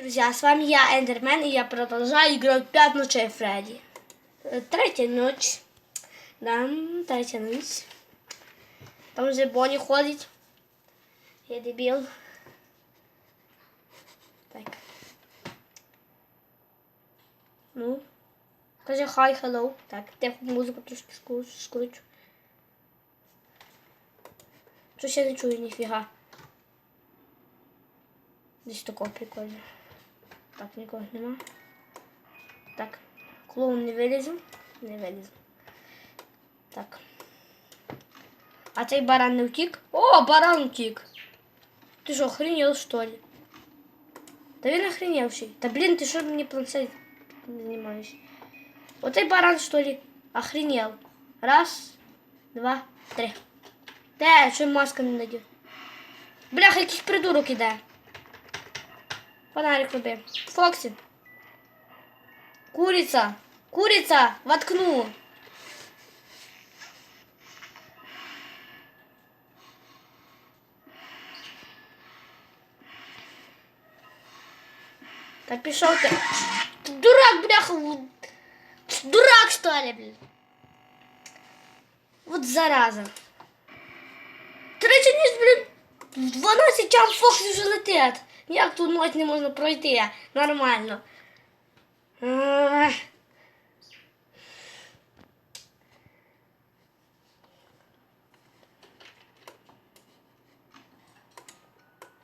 друзья, с вами я, Эндермен, и я продолжаю играть «Пять ночей Фредди». Э, Третья ночь. Да, третья ночь. Там уже Бонни ходит. Я дебил. Так. Ну. Скажи хай, hello. Так, тихо музику трошки скру- скручу. Щось я не чую ніфіга. Десь такого прикольно. Так, нікого нема. Так. Клоун не вилізу. Не вилізу. Так. А цей баран не втік? О, баран втік. Ти що, охренел, що ли? Та він охреневший. Та блін, ти що мені планшет знімаєш? Оцей баран, що ли, охренел. Раз, два, три. Де, що маска не надів? Бляха, якийсь придурок іде. Фонарик роби. Фоксі. Курица. Курица. Воткну. Та пішов ти. Ти Дурак, бляха. Дурак, что ли, блин? Вот зараза. Третя ніч, блін, в 12 чам Фоксі вже летить. Як тут ночь не можна пройти? Нормально.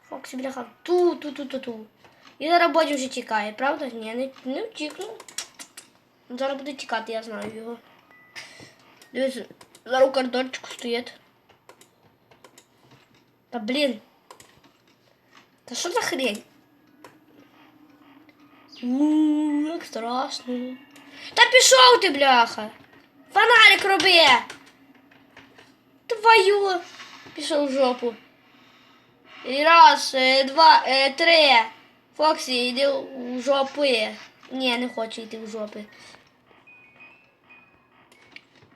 Фоксі, бляха, ту, ту, ту, ту, ту. І зараз Боді вже тікає, правда? Ні, не, не втікнув. Зараз буде тікати, я знаю його. Дивись, зараз у коридорчику стоїть. Та блін. Та що за хрень? Ууу, як страшно. Та пішов ти, бляха. Фонарик роби. Твою. Пішов в жопу. І раз, е, два, е, три. Фоксі, йди в жопи. Ні, не хочу йти в жопи.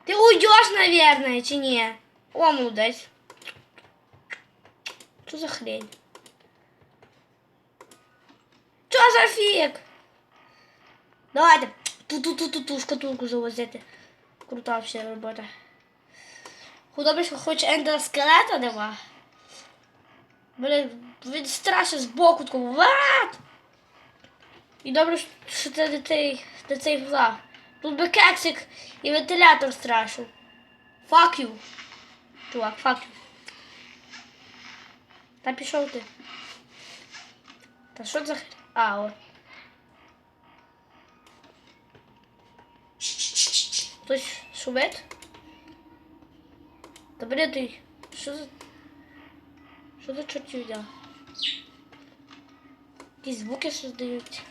Ти уйдеш, наверное, чи ні? О, молодець. Що за хрень? Що за фік? Давайте ту-ту-ту-ту-ту шкатулку завозити. Крута вся робота. Худобре, що хоч ендера скелета нема. Блин, він страшно збоку такого. Ват! І добре, що це не цей, не цей флаг. Тут би кексик і вентилятор страшив. Fuck you. Чувак, fuck you. Та пішов ти. Та що за хр... А, от. Хтось шумить? Та блін ти. Що за... Що за чортівня? Якісь звуки создають.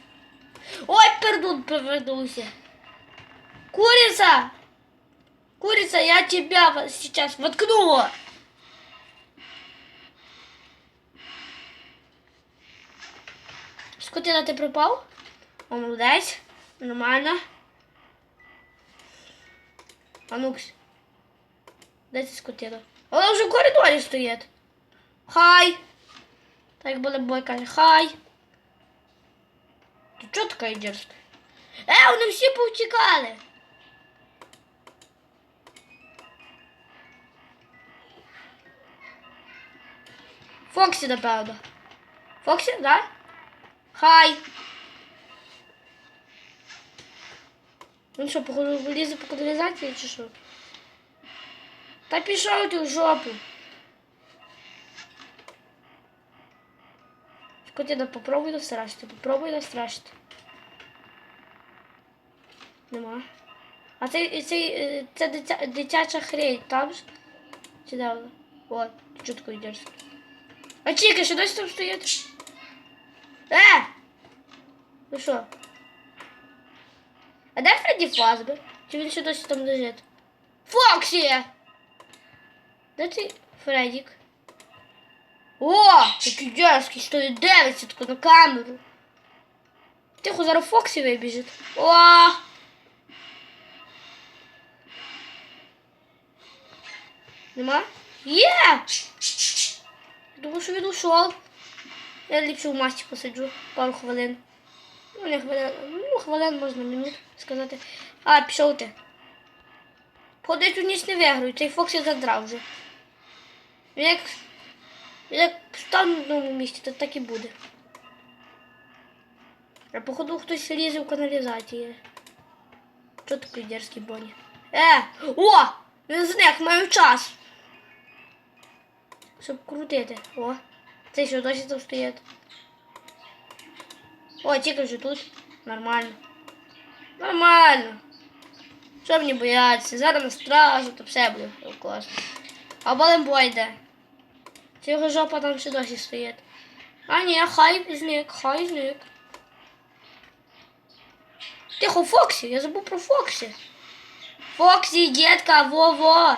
Ой, пердун повернулся. Курица! Курица, я тебя сейчас воткнула. Скотина, ти пропав? О, молодець. Нормально. А ну-ка. Де ця скотина? Вона вже в коридорі стоїть. Хай. Так буде бой каже. Хай. Ти чого така дерзка? Е, вони всі повтікали. Фоксі, напевно. Фоксі, да? Хай. Він що, походу, вилізе по каналізації чи що? Та пішов ти в жопу. Скотина, попробуй настрашити, попробуй настрашити. Нема. А це, це, е, це дитя, дитяча хрень, там ж? Чи де вона? О, чутко йдеш. А Чіка, що досі там стоїть? Е! Ну що? А де Фредді Фазбер? Чи він ще досі там лежить? Фоксі! Де ти Фредік? О! Який дерзкий, що він дивиться тако на камеру. Тихо, зараз Фоксі вибіжить. О! Нема? Є! Думаю, що він ушов. Я ліпше в масті посиджу пару хвилин. Ну, не хвилин, ну, хвилин можна минут сказати. А, пішов ти. Ходить у ніч не виграю, цей Фоксі задрав вже. Як, як став на одному місці, то так і буде. А походу хтось лізе в каналізації. Чого такий дерзкий Боні? Е! О! Він зник, маю час. Щоб крутити. О! Що досі там стоїть. О, тільки вже тут. Нормально. Нормально. Що мені боятися? Зараз не страшно, то все буде класно. А балембой йде. Це його жопа там ще досі стоїть. А ні, хай зник, хай зник. Тихо, Фоксі, я забув про Фоксі. Фоксі, дітка, во-во.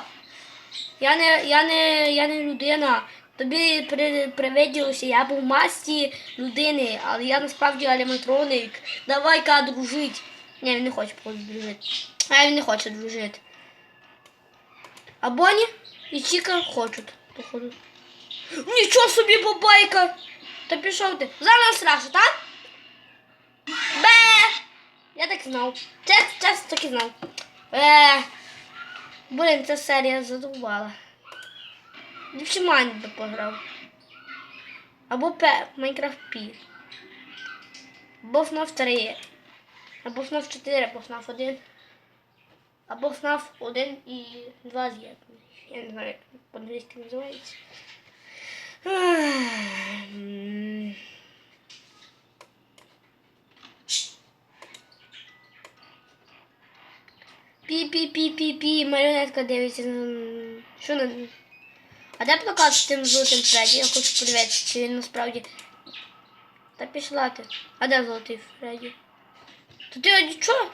Я не, я не, я не людина. Тобі при, привиділося, я був в масті людини, але я насправді аліматроник. Давай-ка дружить. Ні, він не хоче дружити. А він не хоче дружити. А Бонні і Чіка хочуть, походу. Нічого собі бабайка! Та пішов ти. Зараз страшно, так? Бе! Я так знав. Це, це так і знав. Е, блін, ця серія задовбала. Ліпше Майнк би пограв. Або П, Майнкрафт Пі. Або FNAF 3. Або FNAF 4, або FNAF 1. Або FNAF 1 і 2 з'єднані. Я не знаю, як по-англійськи називається. Пі-пі-пі-пі-пі, маріонетка дивиться. Що на... А де плакат з тим золотим Фредді? Я хочу подивитися, чи він насправді. Та пішла ти. А де золотий Фредді? То ти а?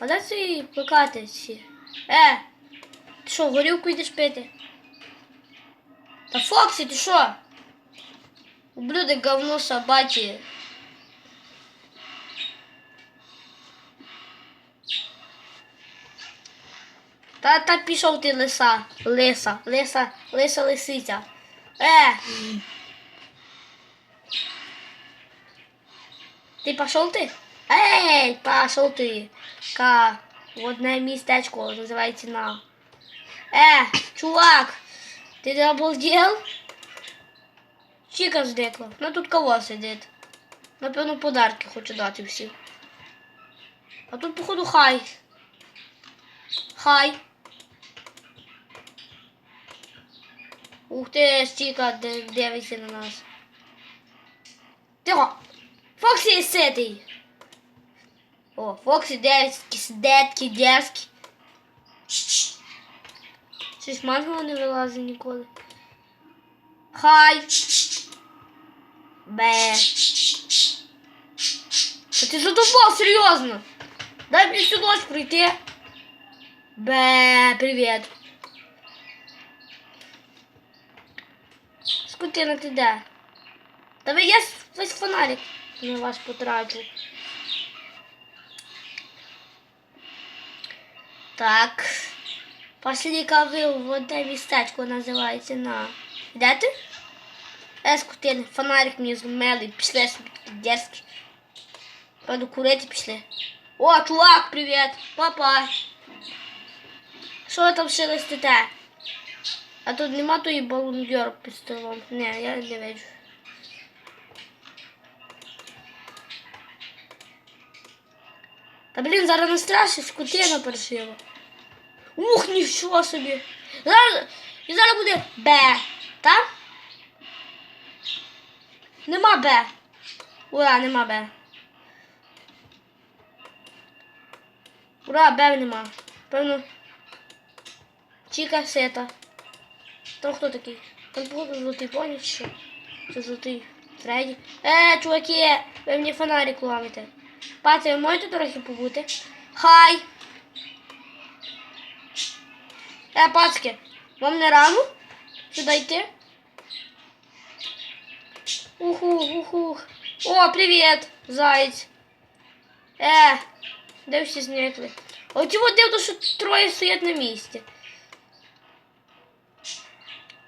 А де ці плакати всі? Е! Ти що, горілку йдеш пити? Та Фоксі, ти що? Ублюдок говно собачье. Та та пішов ти лиса, лиса, лиса, лиса лисиця. Е! Ти пішов ти? Ей, пішов ти. Ка, в одне містечко називається на. Е, чувак, ти обалдел? Чіка здекла. Ну тут кого сидить? Напевно, подарки хочу дати всім. А тут, походу, хай. Хай. Ух ти, Стіка дивиться на нас. Тихо! Фоксі ситий. О, Фоксі дивиться, сидетки, дерзкий. Щось манго не вилазить ніколи. Хай. Бе. Та ти задовбав, серйозно. Дай мені всю ночь пройти. Бе, привіт. Скотина, ти де? Та ви я весь фонарик на вас потрачу. Так. Пошли кави в одне містечко називається на. Де ти? Е, скотина, фонарик мені зумели, пішли собі такі дерзкі. Пойду курити пішли. О, чувак, привіт! Папа! Що там шелестите? А тут нема тої балундьор під столом. Не, я не бачу. Та блін, зараз не страшно, скотина паршива. Ух, нічого собі. Зараз, і зараз буде Б. Так? Нема Б. Ура, нема Б. Ура, Б нема. Певно. Чіка сета. Там хто такий? Там походу золотий поні чи що? Це золотий Фредді. Е, чуваки, ви мені фонарик ламите. Пати, ви можете трохи побути? Хай! Е, пацки, вам не рано? Сюди йти? Уху, уху. О, привіт, заєць. Е, де всі зникли? От чого дивно, що троє стоять на місці.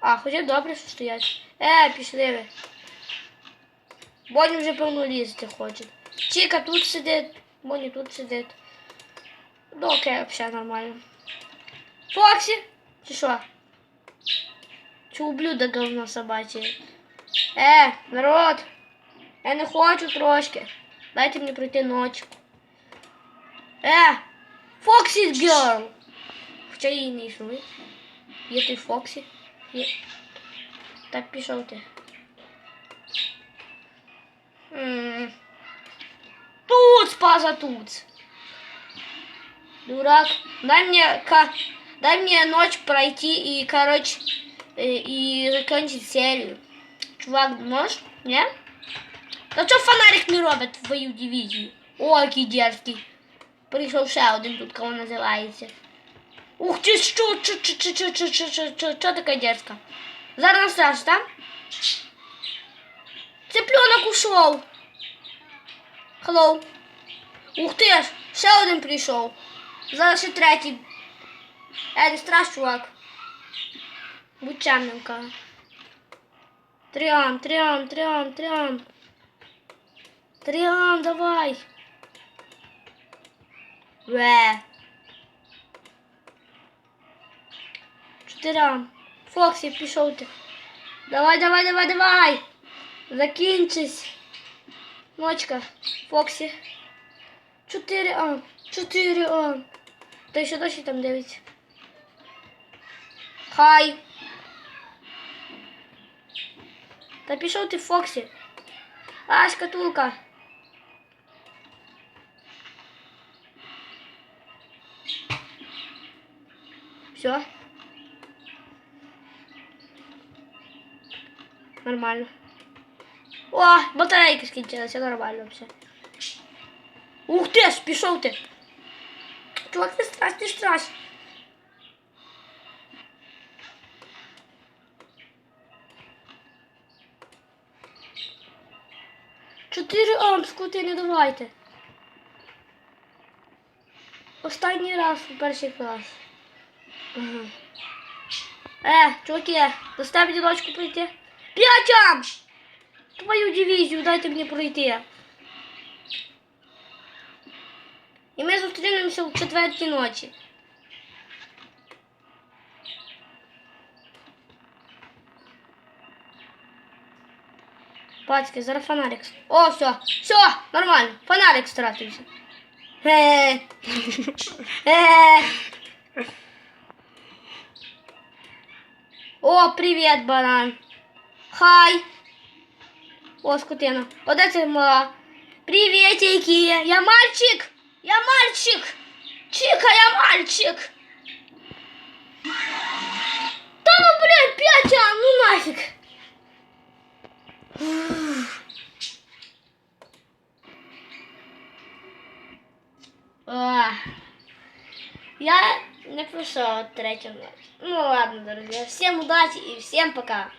А, хоча добре, що стоять. Е, пішли ви. Боні вже певно лізти хоче. Чіка тут сидить, Боні тут сидить. Ну окей, взагалі нормально. Фоксі? Чи що? Чи ублюдок говно собаче? Е, народ! Я не хочу трошки. Дайте мені пройти ночку. Е! Фоксі Girl! Хоча її не існує. Є той Фоксі. Є. Так пішов ти. М. Тут спаза тут. Дурак. Дай мне, ка... дай мне ночь пройти и, короче, э, и закончить серию. Чувак, можешь? Не? Та що фонарик не робить в твою дивізію? О, який дерзкий. Прийшов ще один тут, кого називається. Ух ти, що, що, що, що, що, що, що, що, що, така дерзка? Зараз настраш, так? Цыпленок ушов. Hello. Ух ти ще один прийшов. Зараз ще третій. Е, не страш, чувак. Будь чемним, ка. Тріам, тріам, тріам, тріам. Тріам, давай. Ве. Чотирям. Фоксі, пішов ти. Давай, давай, давай, давай. Закінчись. Ночка. Фоксі. Чотири А. Чотири А. Та ще досі там дивиться. Хай. Та пішов ти Фоксі. А, шкатулка. Все. Нормально. О, батарейка скінчилася, нормально все. Ух ти ж, пішов ти. Чувак, не страш, не страш. Чотири амску ти не давайте. Останній раз у перший клас. Ага. Е, чуваки, доставь діночку пройти. П'ять ам! Твою дивізію дайте мені пройти. І ми зустрінемося в четвертій ночі. Пацки, зараз фонарик. О, все, все, нормально. Фонарик стратився. Е. Е. О, привіт, баран. Хай. О, скотина. О, де це мала? Приветики. Я мальчик. Я мальчик. Чика, я мальчик. Да ну, блин, пять, а, ну нафиг. Ах. Я не пройшов третю ночь. Ну ладно, друзья. Всем удачи и всем пока.